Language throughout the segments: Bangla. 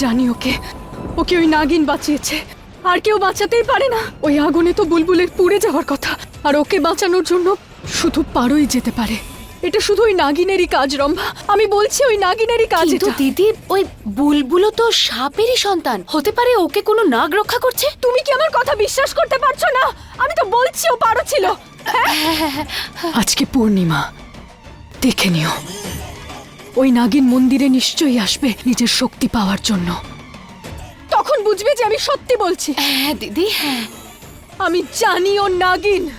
জানি ওকে। ওকে ওই নাগিন বাঁচিয়েছে? আর কেউ বাঁচাতেই পারে না। ওই আগুনে তো বুলবুলের পুড়ে যাওয়ার কথা। আর ওকে বাঁচানোর জন্য শুধু পারোই যেতে পারে। এটা শুধু ওই নাগিনেরই কাজ রম্ভা। আমি বলছি ওই নাগিনেরই কাজ কিন্তু এটা। দিদি ওই বুলবুলো তো সাপেরই সন্তান। হতে পারে ওকে কোনো নাগ রক্ষা করছে? তুমি কি আমার কথা বিশ্বাস করতে পারছ না? আমি তো বলছি ও পারো ছিল। হ্যাঁ? আজকে পূর্ণিমা। দেখে নিও। ওই নাগিন মন্দিরে নিশ্চয়ই আসবে নিজের শক্তি পাওয়ার জন্য। তখন বুঝবে যে আমি সত্যি বলছি। হ্যাঁ দিদি হ্যাঁ। আমি জানি ও নাগিন।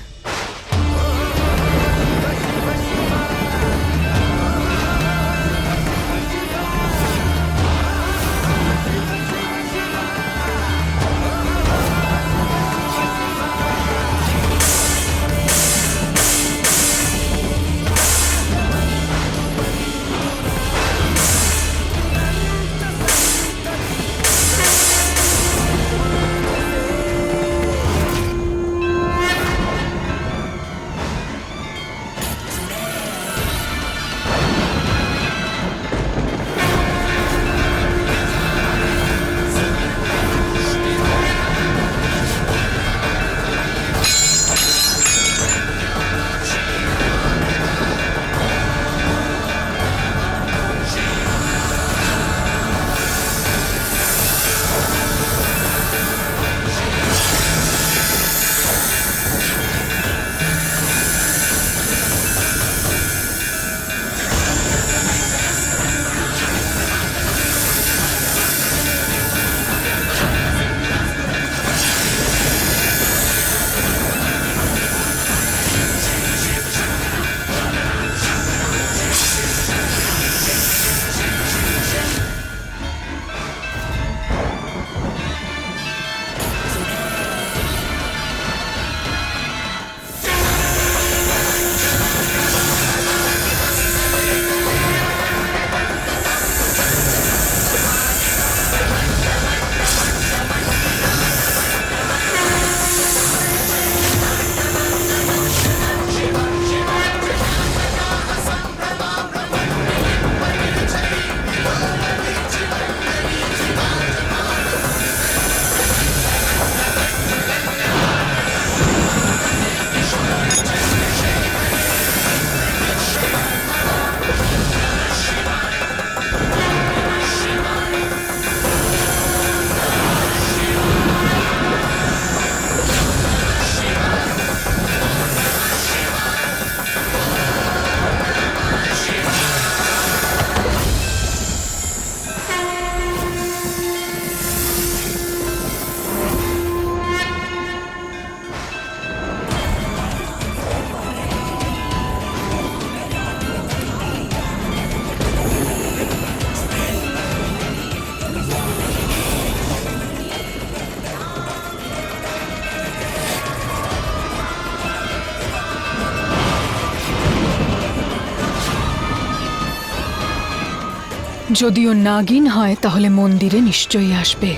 যদিও নাগিন হয় তাহলে মন্দিরে নিশ্চয়ই আসবে।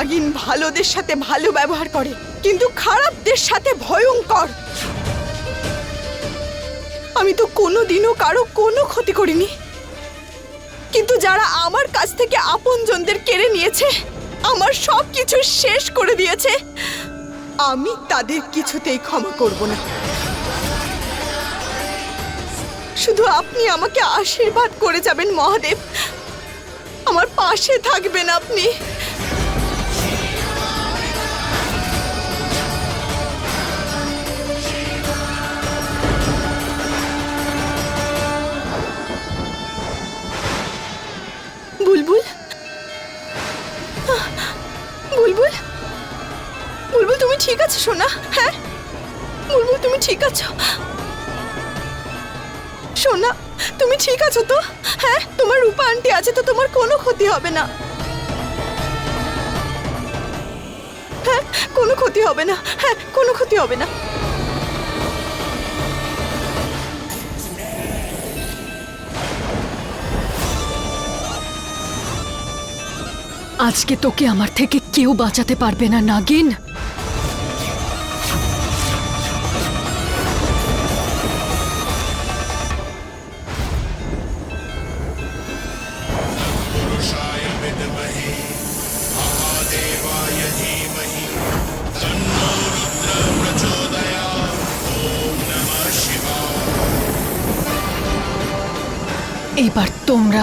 নাগিন ভালোদের সাথে ভালো ব্যবহার করে, কিন্তু খারাপদের সাথে ভয়ঙ্কর। আমি তো কোনোদিনও কারও কোনো ক্ষতি করিনি। কিন্তু যারা আমার কাছ থেকে আপনজনদের কেড়ে নিয়েছে, আমার সব কিছু শেষ করে দিয়েছে। আমি তাদের কিছুতেই ক্ষমা করব না। শুধু আপনি আমাকে আশীর্বাদ করে যাবেন, মহাদেব। আমার পাশে থাকবেন আপনি। ঠিক আছো, সোনা। হ্যাঁ? বুলবুল তুমি ঠিক আছো? সোনা, তুমি ঠিক আছো তো? হ্যাঁ? তোমার রূপা আন্টি আছে তো তোমার কোনো ক্ষতি হবে না। হ্যাঁ? কোনো ক্ষতি হবে না। হ্যাঁ কোনো ক্ষতি হবে না। আজকে তোকে আমার থেকে কেউ বাঁচাতে পারবে না, নাগিন।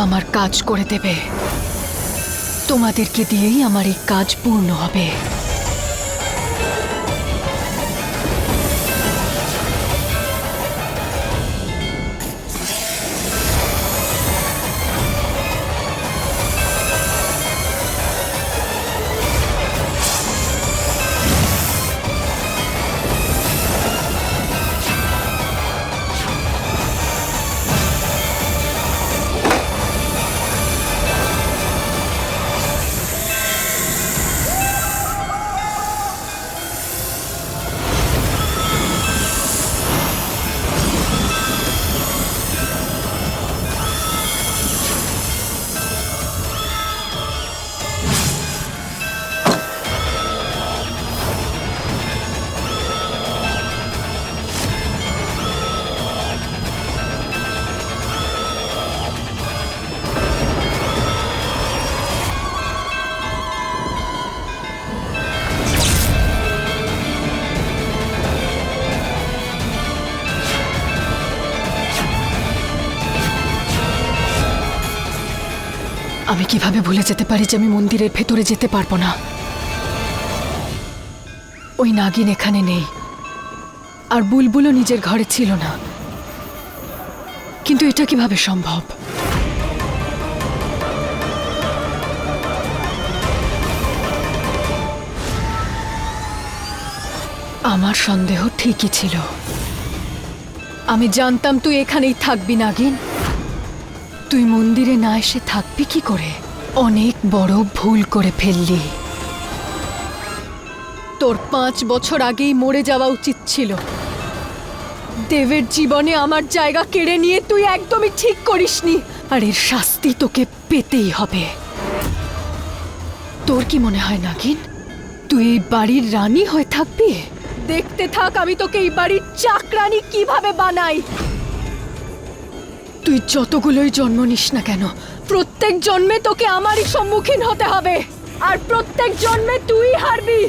আমার কাজ করে দেবে। তোমাদেরকে দিয়েই আমার এই কাজ পূর্ণ হবে। কীভাবে ভুলে যেতে পারি যে আমি মন্দিরের ভেতরে যেতে পারব না? ওই নাগিন এখানে নেই। আর বুলবুলও নিজের ঘরে ছিল না। কিন্তু এটা কীভাবে সম্ভব? আমার সন্দেহ ঠিকই ছিল। আমি জানতাম তুই এখানেই থাকবি, নাগিন। তুই মন্দিরে না এসে থাকবি কি করে? অনেক বড় ভুল করে ফেললি। তোর পাঁচ বছর আগেই মরে যাওয়া উচিত ছিল। দেবের জীবনে আমার জায়গা কেড়ে নিয়ে তুই একদমই ঠিক করিসনি। আর এর শাস্তি তোকে পেতেই হবে। তোর কি মনে হয়, নাগিন? তুই এই বাড়ির রানী হয়ে থাকবি? দেখতে থাক আমি তোকে এই বাড়ির চাকরানি কীভাবে বানাই। তুই যতগুলোই জন্ম নিস না কেন, প্রত্যেক জন্মে তোকে আমারই সম্মুখীন হতে হবে। আর প্রত্যেক জন্মে তুই হারবি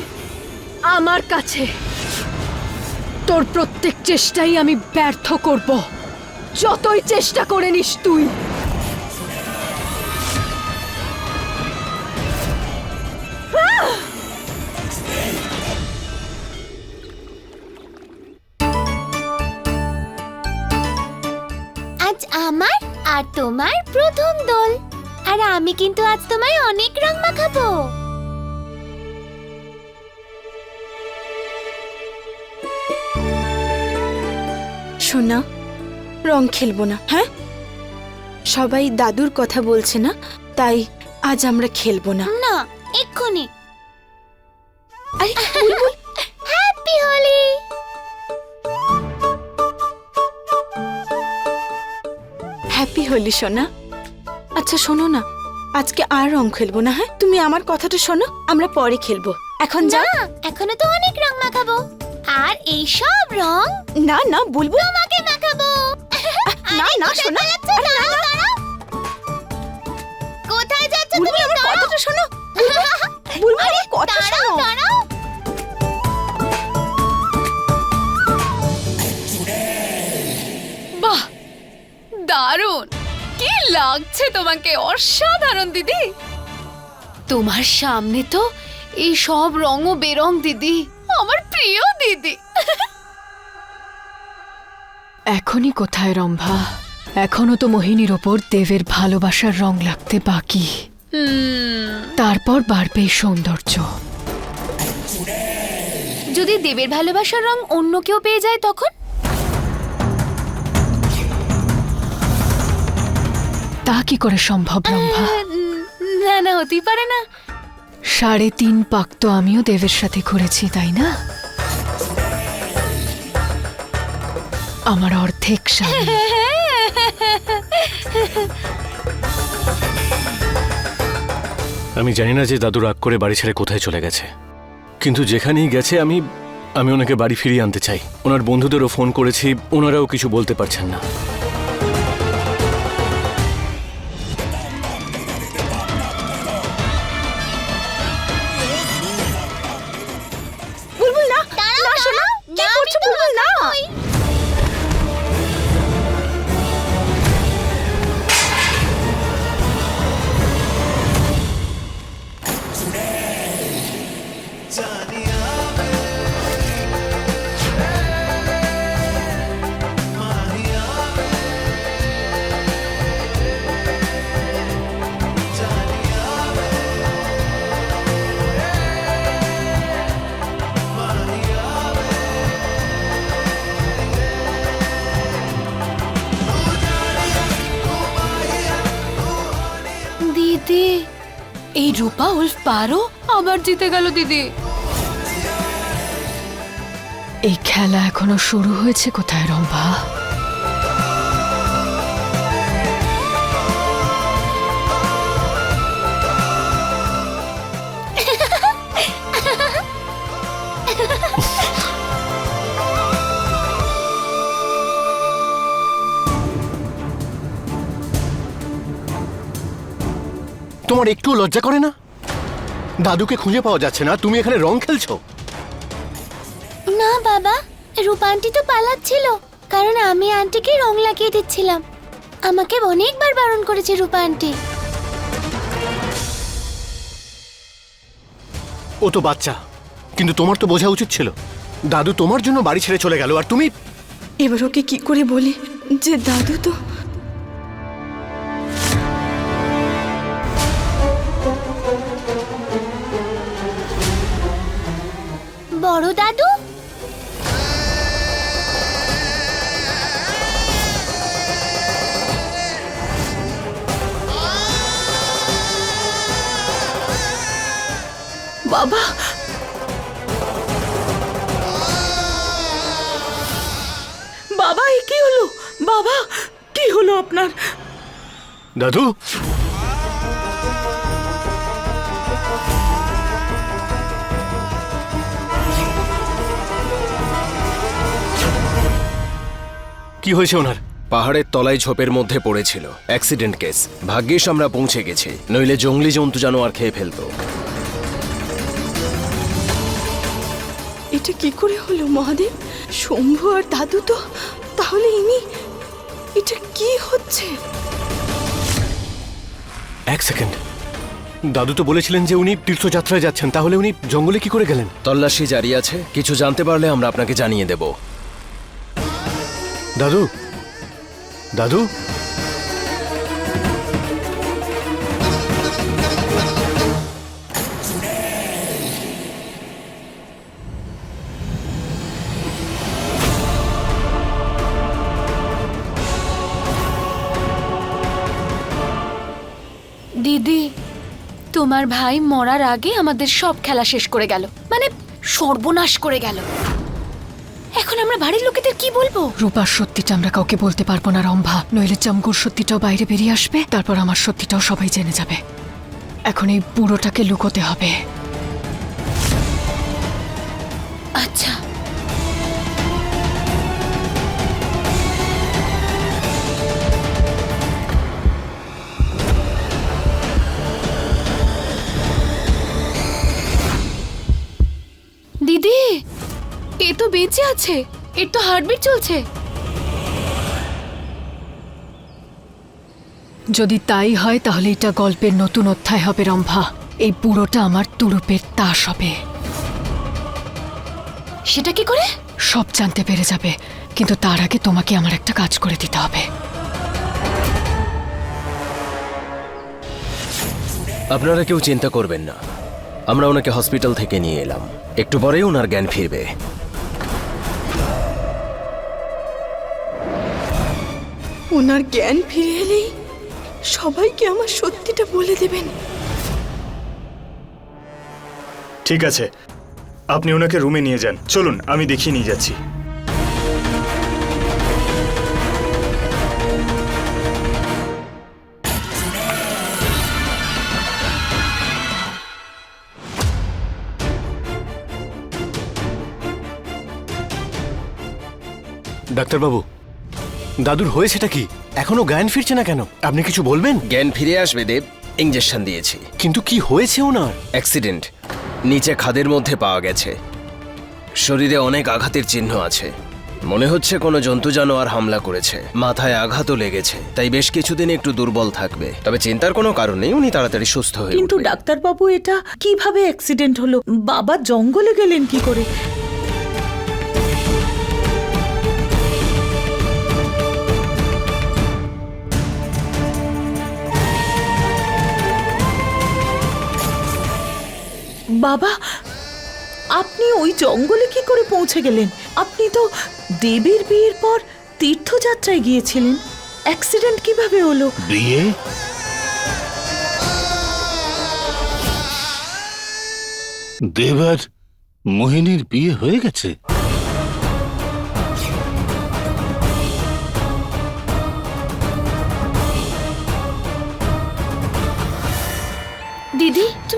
আমার কাছে। তোর প্রত্যেক চেষ্টাই আমি ব্যর্থ করব। যতই চেষ্টা করে নিস তুই। তোমার প্রথম দোল। আর আমি কিন্তু আজ তোমায় অনেক রং মাখাবো। সোনা রং খেলব না হ্যাঁ? সবাই দাদুর কথা বলছে না তাই আজ আমরা খেলব না। না এক্ষুনি। আরে হলি সোনা। আচ্ছা শোনো না। আজকে আর রং খেলব না হ্যাঁ? তুমি আমার কথাটা শোনো আমরা পরে খেলব। এখন যা এখনও তো অনেক রং মাখাবো। আর এই সব রং না না বুলবুল তোমাকে মাখাবো। না না শোনা। কোথায় যাচ্ছ তুমি? আমার কথাটা শোনো। বুলবুল আরে, আমার কথা দাঁড়াও, শোনো। লাগছে তোমাকে অসাধারণ দিদি। তোমার সামনে তো এই সব রং ও বেরং দিদি আমার প্রিয় দিদি। এখনই কোথায় রম্ভা? এখনও তো মোহিনীর ওপর দেবের ভালোবাসার রং লাগতে বাকি। তারপর বাড়বে সৌন্দর্য। যদি দেবের ভালোবাসার রং অন্য কেউ পেয়ে যায় তখন? তা কি করে সম্ভব রম্ভা? না না হতেই পারে না। সাড়ে তিন পাক তো আমিও দেবের সাথে ঘুরেছি তাই না? আমার অর্ধেক স্বামী। আমি জানি না যে দাদু রাগ করে বাড়ি ছেড়ে কোথায় চলে গেছে। কিন্তু যেখানেই গেছে আমি আমি ওনাকে বাড়ি ফিরিয়ে আনতে চাই। ওনার বন্ধুদেরও ফোন করেছি ওনারাও কিছু বলতে পারছেন না। রূপা উল্ফ পারো? আবার জিতে গেল দিদি। এই খেলা এখনও শুরু হয়েছে কোথায় রম্ভা? তোমার একটু লজ্জা করে না? দাদুকে খুঁজে পাওয়া যাচ্ছে না তুমি এখানে রং খেলছো। না বাবা রূপা আন্টি তো পালাচ্ছিল কারণ আমি আন্টিকে রং লাগিয়ে দিচ্ছিলাম। আমাকে অনেকবার বারণ করেছে রূপা আন্টি। ও তো বাচ্চা কিন্তু তোমার তো বোঝা উচিত ছিল। দাদু তোমার জন্য বাড়ি ছেড়ে চলে গেল আর তুমি এবার ওকে কি করে বলি? যে দাদু তো বড় দাদু। বাবা। বাবা কি হলো? বাবা কি হলো আপনার? দাদু? কি হয়েছে ওনার? পাহাড়ের তলায় ঝোপের মধ্যে পড়েছিল। অ্যাক্সিডেন্ট কেস ভাগ্যিস আমরা পৌঁছে গেছি। নইলে জঙ্গলি জন্তু জানোয়ার খেয়ে ফেলতো। এটা কি করে হলো মহাদেব? শম্ভু আর দাদু তো? তাহলে ইনি এটা কি হচ্ছে? এক সেকেন্ড। দাদু তো বলেছিলেন যে উনি তীর্থযাত্রায় যাচ্ছেন। তাহলে উনি জঙ্গলে কি করে গেলেন? তল্লাশি জারি আছে। কিছু জানতে পারলে আমরা আপনাকে জানিয়ে দেব। দাদু? দাদু? দিদি, তোমার ভাই মরার আগে আমাদের সব খেলা শেষ করে গেল। মানে সর্বনাশ করে গেল। এখন আমরা বাড়ির লোকেদের কি বলব? রূপার সত্যিটা আমরা কাউকে বলতে পারব না, রম্ভা। নইলে চমকুর সত্যিটাও বাইরে বেরিয়ে আসবে, তারপর আমার সত্যিটাও সবাই জেনে যাবে। এখন এই বুড়োটাকে লুকোতে হবে। বেঁচে আছে। এর তো হার্টবিট চলছে। যদি তাই হয় তাহলে এটা গল্পের নতুন অধ্যায় হবে রম্ভা। এই বুড়োটা আমার তুরুপের তাস হবে। সেটা কি করে? সব জানতে পেরে যাবে কিন্তু তার আগে তোমাকে আমার একটা কাজ করে দিতে হবে। আপনারা কেউ চিন্তা করবেন না। আমরা ওনাকে হসপিটাল থেকে নিয়ে এলাম। একটু পরেই ওনার জ্ঞান ফিরবে। ওনার জ্ঞান ফিরে এলেই সবাইকে আমার সত্যিটা বলে দেবেন। ঠিক আছে। আপনি ওনাকে রুমে নিয়ে যান। চলুন আমি দেখিয়ে নিয়ে যাচ্ছি। ডাক্তারবাবু দাদুর হয়েছেটা কি? এখনও জ্ঞান ফিরছে না কেন? আপনি কিছু বলবেন? জ্ঞান ফিরে আসবে দেব। ইঞ্জেকশন দিয়েছি। কিন্তু কি হয়েছে ওনার? অ্যাক্সিডেন্ট। নিচে খাদের মধ্যে পাওয়া গেছে। শরীরে অনেক আঘাতের চিহ্ন আছে। মনে হচ্ছে কোনো জন্তু জানোয়ার হামলা করেছে। মাথায় আঘাতও লেগেছে। তাই বেশ কিছুদিন একটু দুর্বল থাকবে। তবে চিন্তার কোনো কারণ নেই উনি তাড়াতাড়ি সুস্থ হয়ে কিন্তু। ডাক্তারবাবু এটা কীভাবে অ্যাক্সিডেন্ট হলো? বাবা জঙ্গলে গেলেন কি করে? বাবা, আপনি ওই জঙ্গলে কি করে পৌঁছে গেলেন? আপনি তো দেবীর বিয়ের পর তীর্থযাত্রায় গিয়েছিলেন। অ্যাক্সিডেন্ট কীভাবে হলো? বিয়ে? দেবার মোহিনীর বিয়ে হয়ে গেছে।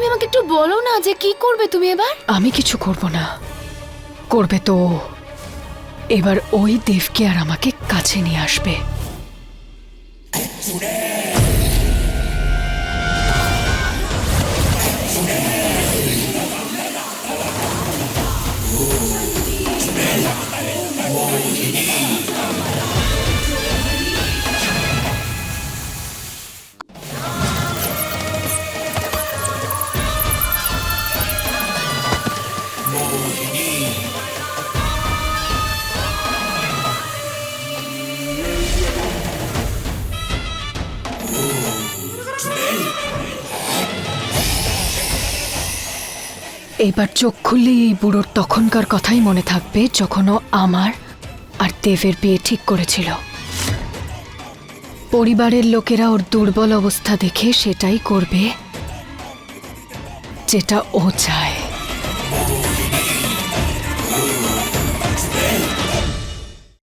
তুমি আমাকে একটু বলো না যে কি করবে তুমি এবার? আমি কিছু করব না। করবে তো এবার ওই দেবকে আর আমাকে কাছে নিয়ে আসবে। এইবার চোখ খুললেই এই বুড়োর তখনকার কথাই মনে থাকবে যখন ও আমার আর দেবের বিয়ে ঠিক করেছিল। পরিবারের লোকেরা ওর দুর্বল অবস্থা দেখে সেটাই করবে, যেটা ও চায়।